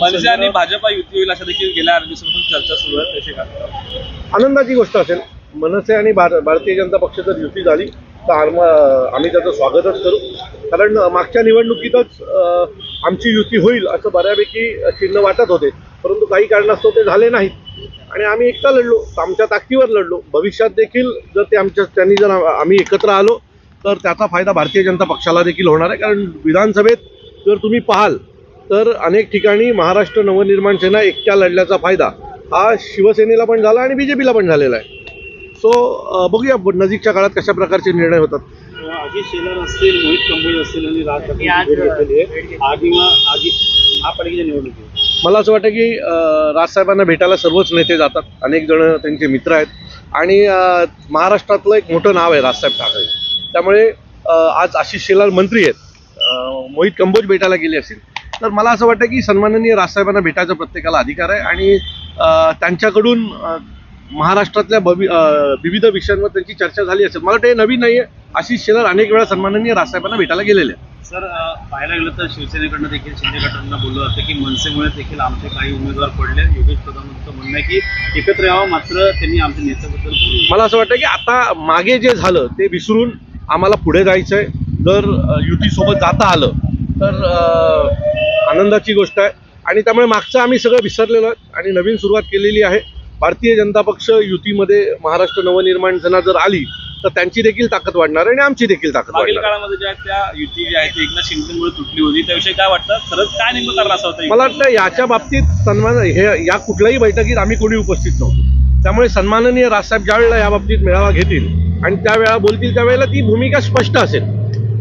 मनसे आणि भाजपा युती होईल अशा देखील गेल्या आठ दिवसापासून चर्चा सुरू आहे. काय आनंदाची गोष्ट असेल. मनसे आणि भार भारतीय जनता पक्ष जर युती झाली तर आम- आम्ही त्याचं स्वागतच करू. कारण मागच्या निवडणुकीतच आमची युती होईल असं बऱ्यापैकी चिन्ह वाटत होते. परंतु काही कारणास्तव ते झाले नाहीत. आणि आम्ही एकटा लढलो. आमच्या ताकदीवर लढलो. भविष्यात देखील जर ते आमच्या त्यांनी जर आम्ही एकत्र आलो तर त्याचा फायदा भारतीय जनता पक्षाला देखील होणार आहे. कारण विधानसभेत जर तुम्ही पाहाल तर अनेक ठिकाणी महाराष्ट्र नवनिर्माण सेना एकट्या लढल्याचा फायदा हा शिवसेनेला पण झाला आणि बीजेपीला पण झालेला आहे. सो बघूया नजीकच्या काळात कशा प्रकारचे निर्णय होतात. अजित शेलार असतील मोहित कंबोज असतील आणि राज ठाकरे घेतलेली आहे आधी आधी महापालिकेच्या निवडणुकीत. मला असं वाटतं की अं, राजसाहेबांना भेटायला सर्वच नेते जातात. अनेक जण त्यांचे मित्र आहेत. आणि अं, महाराष्ट्रातलं एक मोठं नाव आहे राजसाहेब ठाकरे. त्यामुळे अं, आज आशिष शेलार मंत्री आहेत. अं, मोहित कंबोज भेटायला गेले असतील. तर मला असं वाटतं की सन्माननीय राजसाहेबांना भेटायचा प्रत्येकाला अधिकार आहे आणि त्यांच्याकडून महाराष्ट्रातल्या भवि विविध विषयांवर त्यांची चर्चा झाली असेल. मला वाटतं हे नवीन नाही आहे आशिष शेलार अनेक वेळा सन्माननीय राजसाहेबांना भेटायला गेलेले आहेत. सर पाहायला गेलं तर शिवसेनेकडनं देखील शिंदे गटांना बोललं जातं की मनसेमुळे देखील आमचे काही उमेदवार पडले. योगेश कदमांचं म्हणणं आहे की एकत्र यावं मात्र त्यांनी आमच्या नेत्याबद्दल मला असं वाटतं की आता मागे जे झालं ते विसरून आम्हाला पुढे जायचं आहे जर युतीसोबत जाता आलं तर आनंदाची गोष्ट आहे. आणि त्यामुळे मागचं आम्ही सगळं विसरलेलो आहे आणि नवीन सुरुवात केलेली आहे. भारतीय जनता पक्ष युतीमध्ये महाराष्ट्र नवनिर्माण सेना जर आली तर त्यांची देखील ताकद वाढणार आहे आणि आमची देखील ताकद वाढणार. काळामध्ये ज्या त्या युती जी आहे ती एकनाथ शिंदेमुळे तुटली होती त्याविषयी काय वाटतं? खरंच काय नेमकं कारण असं होतं? मला वाटतं याच्या बाबतीत सन्मान हे या कुठल्याही बैठकीत आम्ही कोणी उपस्थित नव्हतो. त्यामुळे सन्माननीय राजसाहेब ज्या वेळेला या बाबतीत मेळावा घेतील आणि त्यावेळेला बोलतील त्यावेळेला ती भूमिका स्पष्ट असेल.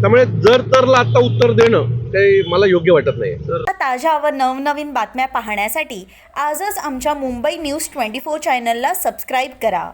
त्यामुळे जर तरला आता उत्तर देणं ते मला योग्य वाटत नाही. तर ताज्या व नवनवीन बातम्या पाहण्यासाठी आजच आमच्या मुंबई न्यूज ट्वेंटी फोर चॅनलला सबस्क्राईब करा.